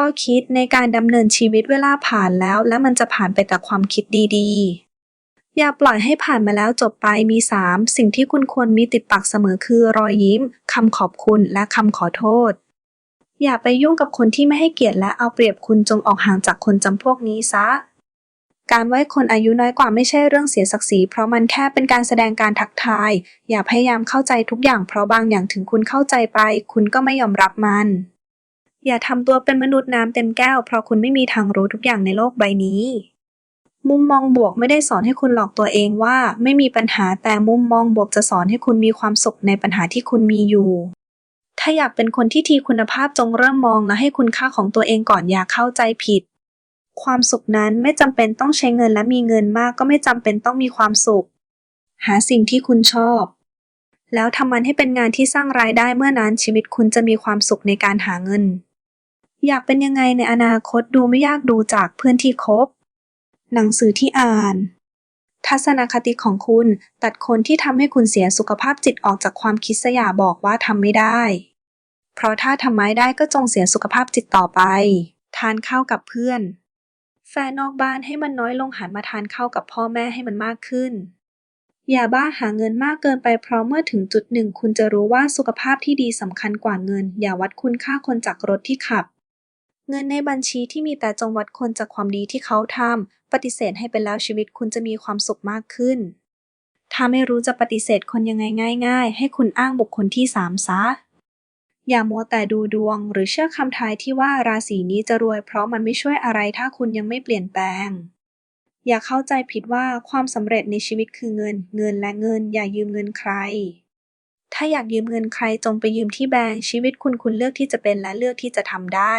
ข้อคิดในการดำเนินชีวิตเวลาผ่านแล้ว และมันจะผ่านไปแต่ความคิดดีๆ อย่าปล่อยให้ผ่านมาแล้วจบไปมี 3 สิ่งที่คุณควรมีติดปากเสมอคือรอยยิ้มคำขอบคุณและคำขอโทษ อย่าไปยุ่งกับคนที่ไม่ให้เกียรติและเอาเปรียบคุณจงออกห่างจากคนจำพวกนี้ซะการไว้คนอายุน้อยกว่าไม่ใช่เรื่องเสียศักดิ์ศรีเพราะมันแค่เป็นการแสดงการทักทาย อย่าพยายามเข้าใจทุกอย่างเพราะบางอย่างถึงคุณเข้าใจไป คุณก็ไม่ยอมรับมัน อย่าทำตัวเป็นมนุษย์น้ำเต็มแก้ว เพราะคุณไม่มีทางรู้ทุกอย่างในโลกใบนี้ มุมมองบวกไม่ได้สอนให้คุณหลอกตัวเองว่าไม่มีปัญหาแต่มุมมองบวกจะสอนให้คุณมีความสุขในปัญหาที่คุณมีอยู่ ถ้าอยากเป็นคนที่ทีคุณภาพจงเริ่มมองและให้คุณค่าของตัวเองก่อนอย่าเข้าใจผิด ความสุขนั้นไม่จำเป็นต้องใช้เงินและมีเงินมากก็ไม่จำเป็นต้องมีความสุข หาสิ่งที่คุณชอบแล้วทำมันให้เป็นงานที่สร้างรายได้เมื่อนั้นชีวิตคุณจะมีความสุขในการหาเงิน อยากเป็นยังไงในอนาคตดูไม่ยากดูจากเพื่อนที่คบ หนังสือที่อ่าน ทัศนคติของคุณตัดคนที่ทำให้คุณเสียสุขภาพจิตออกจากความคิดสยาบอกว่าทำไม่ได้ เพราะถ้าทำไม่ได้ก็จงเสียสุขภาพจิตต่อไป ทานข้าวกับเพื่อน แฟนนอกบ้านให้มันน้อยลงหันมาทานข้าวกับพ่อแม่ให้มันมากขึ้นอย่าบ้าหาเงินมากเกินไปเพราะเมื่อถึงจุดหนึ่งคุณจะรู้ว่าสุขภาพที่ดีสำคัญกว่าเงิน อย่าวัดคุณค่าคนจากรถที่ขับ เงินในบัญชีที่มีแต่จงวัดคนจากความดีที่เขาทำ ปฏิเสธให้ไปแล้วชีวิตคุณจะมีความสุขมากขึ้น ถ้าไม่รู้จะปฏิเสธคนยังไงง่าย ๆ ให้คุณอ้างบุคคลที่สามซะ อย่ามัวแต่ดูดวง หรือเชื่อคำทายที่ว่าราศีนี้จะรวยเพราะมันไม่ช่วยอะไรถ้าคุณยังไม่เปลี่ยนแปลง อย่าเข้าใจผิดว่าความสำเร็จในชีวิตคือเงิน เงินและเงิน อย่ายืมเงินใครถ้าอยากยืมเงินใครจงไปยืมที่แบงก์ชีวิตคุณคุณเลือกที่จะเป็นและเลือกที่จะทำได้